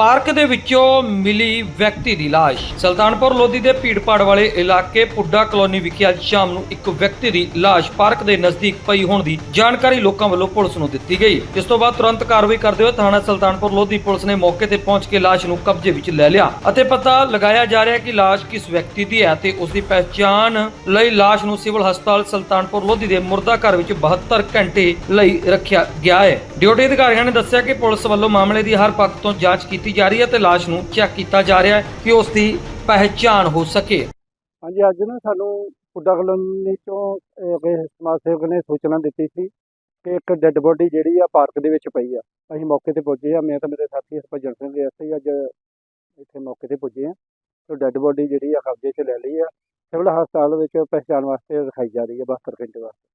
Park ਦੇ ਵਿੱਚੋਂ ਮਿਲੀ ਵਿਅਕਤੀ ਦੀ ਲਾਸ਼। ਸੁਲਤਾਨਪੁਰ ਲੋਧੀ ਦੇ ਭੀੜਪਾੜ ਵਾਲੇ ਇਲਾਕੇ ਪੁੱਡਾ ਕਲੋਨੀ ਵਿਖੇ ਅੱਜ ਸ਼ਾਮ ਨੂੰ ਇੱਕ ਵਿਅਕਤੀ ਦੀ ਲਾਸ਼ ਪਾਰਕ ਦੇ ਨਜ਼ਦੀਕ ਪਈ ਹੋਣ ਦੀ ਜਾਣਕਾਰੀ ਲੋਕਾਂ ਵੱਲੋਂ ਪੁਲਿਸ ਨੂੰ ਦਿੱਤੀ ਗਈ। ਇਸ ਤੋਂ ਬਾਅਦ ਤੁਰੰਤ ਕਾਰਵਾਈ ਕਰਦੇ ਹੋਏ ਥਾਣਾ ਸੁਲਤਾਨਪੁਰ ਲੋਧੀ ਪੁਲਿਸ ਨੇ ਮੌਕੇ ਤੇ ਪਹੁੰਚ ਕੇ ਲਾਸ਼ ਨੂੰ ਕਬਜ਼ੇ ਵਿੱਚ ਲੈ ਲਿਆ ਅਤੇ ਪਤਾ ਲਗਾਇਆ ਜਾ ਰਿਹਾ ਹੈ ਕਿ ਲਾਸ਼ ਕਿਸ ਵਿਅਕਤੀ ਦੀ ਹੈ ਤੇ ਉਸ ਦੀ ਪਹਿਚਾਣ ਲਈ ਲਾਸ਼ ਨੂੰ ਸਿਵਲ ਹਸਪਤਾਲ ਸੁਲਤਾਨਪੁਰ ਲੋਧੀ ਦੇ ਮੁਰਦਾ ਘਰ ਵਿੱਚ 72 ਘੰਟੇ ਲਈ ਰੱਖਿਆ ਗਿਆ ਹੈ। ਡਿਊਟੀ ਅਧਿਕਾਰੀਆਂ ਨੇ ਦੱਸਿਆ ਕਿ ਪੁਲਿਸ ਵੱਲੋਂ ਮਾਮਲੇ ਦੀ ਹਰ ਪੱਖ ਤੋਂ ਜਾਂਚ ਕੀਤੀ ਜਾ ਰਹੀ ਹੈ ਤੇ ਲਾਸ਼ ਨੂੰ ਚੈੱਕ ਕੀਤਾ ਜਾ ਰਿਹਾ ਹੈ ਕਿ ਉਸ ਦੀ ਪਹਿਚਾਣ ਹੋ ਸਕੇ। ਹਾਂਜੀ ਅੱਜ ਨਾ ਸਾਨੂੰ ਪੁੱਡਾ ਕਲੋਨੀ ਤੋਂ ਅਹ, ਕਿਸੇ ਸਮਾਜ ਸੇਵਕ ਨੇ ਸੂਚਨਾ ਦਿੱਤੀ ਸੀ ਕਿ ਇੱਕ ਡੈੱਡ ਬੋਡੀ ਜਿਹੜੀ ਆ ਪਾਰਕ ਦੇ ਵਿੱਚ ਪਈ ਆ। ਅਸੀਂ ਮੌਕੇ ਤੇ ਪੁੱਜੇ ਆ। ਮੈਂ ਤਾਂ ਮੇਰੇ ਸਾਥੀ ਹਰਭਜਨ ਸਿੰਘ ਦੇ ਅਸੀਂ ਅੱਜ ਇੱਥੇ ਮੌਕੇ ਤੇ ਪੁੱਜੇ ਆ। ਤੇ ਡੈੱਡ ਬੋਡੀ ਜਿਹੜੀ ਆ ਕਬਜ਼ੇ 'ਚ ਲੈ ਲਈ ਆ। ਸਿਵਲ ਹਸਪਤਾਲ ਵਿੱਚ ਪਹਿਚਾਣ ਵਾਸਤੇ ਰਖਾਈ ਜਾ ਰਹੀ ਹੈ 72 ਘੰਟੇ ਵਾਸਤੇ।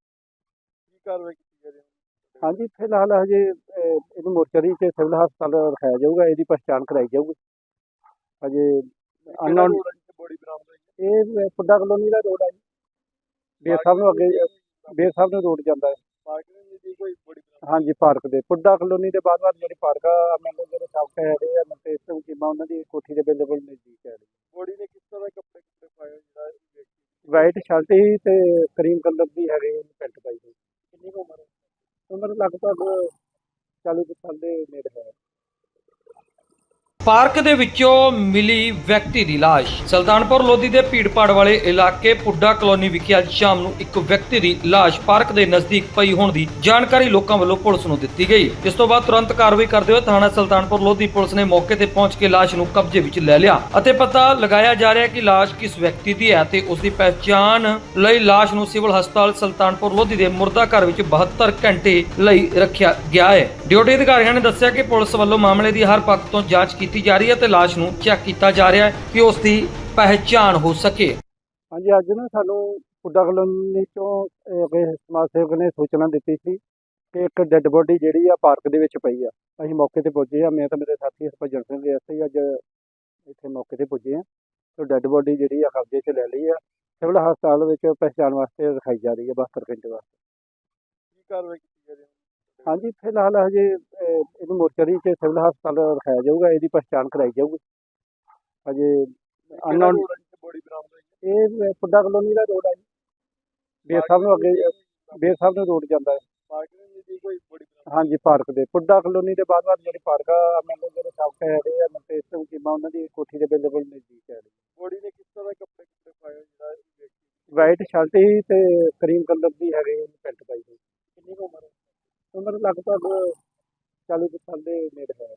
ਕੀ ਕਾਰਵਾਈ ਕੀਤੀ ਜਾ ਰਹੀ ਹੈ? ਹਾਂਜੀ ਫਿਲਹਾਲ ਹਜੇ ਇਹਨੂੰ ਮੋਰਚਰੀ 'ਚ ਸਿਵਲ ਹਸਪਤਾਲ ਰਖਾਇਆ ਜਾਊਗਾ ਇਹਦੀ ਪਛਾਣ ਕਰਾਈ ਜਾਊਗੀ। ਹਜੇ ਅਨਨੋਨ ਹੈ? ਇਹ ਪੁੱਡਾ ਕਲੋਨੀ ਦਾ ਰੋਡ ਆ ਜੀ। ਬੇਰ ਸਾਹਿਬ ਨੂੰ ਅੱਗੇ ਬੇਰ ਸਾਹਿਬ ਨੂੰ ਰੋਡ ਜਾਂਦਾ ਹੈ। ਹਾਂਜੀ ਪਾਰਕ ਦੇ। ਪੁੱਡਾ ਕਲੋਨੀ ਦੇ ਬਾਅਦ ਬਾਅਦ ਜਿਹੜੀ ਪਾਰਕ ਆ ਮੈਨੂੰ ਜਿਹੜੇ ਸਾਹਮਣੇ ਹੈਗੇ ਆ ਮਨਤੇਜ ਸਿੰਘ ਚੀਮਾ ਉਹਨਾਂ ਦੀ ਕੋਠੀ ਦੇ ਬਿਲਕੁਲ ਨਜ਼ਦੀਕ ਹੈ। ਬੋਡੀ ਨੇ ਕਿਸ ਤਰ੍ਹਾਂ ਦੇ ਕੱਪੜੇ ਕੱਪੜੇ ਪਾਏ ਜਿਹੜਾ ਵਾਈਟ ਸ਼ਰਟ ਹੀ ਤੇ ਕਰੀਮ ਕਲਰ ਦੀ ਹੈਗੀ ਪੈਂਟ ਪਾਈ ਹੋਈ ਕਿੰਨੀ ਕੁ ਉਮਰ ਹੈ ਉਮਰ ਲਗਭਗ 40 ਕੁ ਸਾਲ ਦੇ ਨੇੜੇ ਹੈ। ਪਾਰਕ ਦੇ ਵਿੱਚੋਂ ਮਿਲੀ ਵਿਅਕਤੀ ਦੀ ਲਾਸ਼। ਸੁਲਤਾਨਪੁਰ ਲੋਧੀ ਦੇ ਭੀੜਪਾੜ ਵਾਲੇ ਇਲਾਕੇ ਪੁੱਡਾ ਕਲੋਨੀ ਵਿਖੇ ਅੱਜ ਸ਼ਾਮ ਨੂੰ ਇੱਕ ਵਿਅਕਤੀ ਦੀ ਲਾਸ਼ ਪਾਰਕ ਦੇ ਨਜ਼ਦੀਕ ਪਈ ਹੋਣ ਦੀ ਜਾਣਕਾਰੀ ਲੋਕਾਂ ਵੱਲੋਂ ਪੁਲਿਸ ਨੂੰ ਦਿੱਤੀ ਗਈ। ਇਸ ਤੋਂ ਬਾਅਦ ਤੁਰੰਤ ਕਾਰਵਾਈ ਕਰਦੇ ਹੋਏ ਥਾਣਾ ਸੁਲਤਾਨਪੁਰ ਲੋਧੀ ਪੁਲਿਸ ਨੇ ਮੌਕੇ ਤੇ ਪਹੁੰਚ ਕੇ ਲਾਸ਼ ਨੂੰ ਕਬਜ਼ੇ ਵਿੱਚ ਲੈ ਲਿਆ ਅਤੇ ਪਤਾ ਲਗਾਇਆ ਜਾ ਰਿਹਾ ਹੈ ਕਿ ਲਾਸ਼ ਕਿਸ ਵਿਅਕਤੀ ਦੀ ਹੈ ਤੇ ਉਸ ਦੀ ਪਹਿਚਾਣ ਲਈ ਲਾਸ਼ ਨੂੰ ਸਿਵਲ ਹਸਪਤਾਲ ਸੁਲਤਾਨਪੁਰ ਲੋਧੀ ਦੇ ਮੁਰਦਾ ਘਰ ਵਿੱਚ 72 ਘੰਟੇ ਲਈ ਰੱਖਿਆ ਗਿਆ ਹੈ। ਡਿਊਟੀ ਅਧਿਕਾਰੀਆਂ ਨੇ ਦੱਸਿਆ ਕਿ ਪੁਲਿਸ ਵੱਲੋਂ ਮਾਮਲੇ ਦੀ ਹਰ ਪੱਖ ਤੋਂ ਜਾਂਚ ਕੀਤੀ ਜਾ ਰਹੀ ਹੈ ਤੇ ਲਾਸ਼ ਨੂੰ ਚੈੱਕ ਕੀਤਾ ਜਾ ਰਿਹਾ ਹੈ ਕਿ ਉਸ ਦੀ ਪਹਿਚਾਣ ਹੋ ਸਕੇ। ਹਾਂਜੀ ਅੱਜ ਨਾ ਸਾਨੂੰ ਪੁੱਡਾ ਕਲੋਨੀ ਤੋਂ ਅਹ, ਕਿਸੇ ਸਮਾਜ ਸੇਵਕ ਨੇ ਸੂਚਨਾ ਦਿੱਤੀ ਸੀ ਕਿ ਇੱਕ ਡੈੱਡ ਬੋਡੀ ਜਿਹੜੀ ਆ ਪਾਰਕ ਦੇ ਵਿੱਚ ਪਈ ਆ। ਅਸੀਂ ਮੌਕੇ ਤੇ ਪੁੱਜੇ ਆ। ਮੈਂ ਤਾਂ ਮੇਰੇ ਸਾਥੀ ਹਰਭਜਨ ਸਿੰਘ ਦੇ ਅਸੀਂ ਅੱਜ ਇੱਥੇ ਮੌਕੇ ਤੇ ਪੁੱਜੇ ਆ। ਤੇ ਡੈੱਡ ਬੋਡੀ ਜਿਹੜੀ ਆ ਕਬਜ਼ੇ 'ਚ ਲੈ ਲਈ ਆ। ਸਿਵਲ ਹਸਪਤਾਲ ਵਿੱਚ ਪਹਿਚਾਣ ਵਾਸਤੇ ਰਖਾਈ ਜਾ ਰਹੀ ਹੈ 72 ਘੰਟੇ ਵਾਸਤੇ। ਕੀ ਕਾਰਵਾਈ ਕੀਤੀ ਜਾ ਰਹੀ ਹੈ? ਹਾਂਜੀ ਫਿਲਹਾਲ ਹਜੇ ਇਹਨੂੰ ਮੋਰਚਰੀ 'ਚ ਸਿਵਲ ਹਸਪਤਾਲ ਰਖਾਇਆ ਜਾਊਗਾ ਇਹਦੀ ਪਛਾਣ ਕਰਾਈ ਜਾਊਗੀ। ਹਜੇ ਅਨਨੋਨ ਹੈ? ਇਹ ਪੁੱਡਾ ਕਲੋਨੀ ਦਾ ਰੋਡ ਆ ਜੀ। ਬੇਰ ਸਾਹਿਬ ਨੂੰ ਅੱਗੇ ਬੇਰ ਸਾਹਿਬ ਨੂੰ ਰੋਡ ਜਾਂਦਾ ਹੈ। ਹਾਂਜੀ ਪਾਰਕ ਦੇ। ਪੁੱਡਾ ਕਲੋਨੀ ਦੇ ਬਾਅਦ ਬਾਅਦ ਜਿਹੜੀ ਪਾਰਕ ਆ ਮੈਨੂੰ ਜਿਹੜੇ ਸਾਹਮਣੇ ਹੈਗੇ ਆ ਮਨਤੇਜ ਸਿੰਘ ਚੀਮਾ ਉਹਨਾਂ ਦੀ ਕੋਠੀ ਦੇ ਬਿਲਕੁਲ ਨਜ਼ਦੀਕ ਹੈ। ਬੋਡੀ ਨੇ ਕਿਸ ਤਰ੍ਹਾਂ ਦੇ ਕੱਪੜੇ ਕੱਪੜੇ ਪਾਏ ਜਿਹੜਾ ਵਾਈਟ ਸ਼ਰਟ ਹੀ ਤੇ ਕਰੀਮ ਕਲਰ ਦੀ ਹੈਗੀ ਪੈਂਟ ਪਾਈ ਹੋਈ। ਕਿੰਨੀ ਉਮਰ ਹੈ ਉਮਰ ਲਗਭਗ 40 ਕੁ ਸਾਲ ਦੇ ਨੇੜੇ ਹੈ।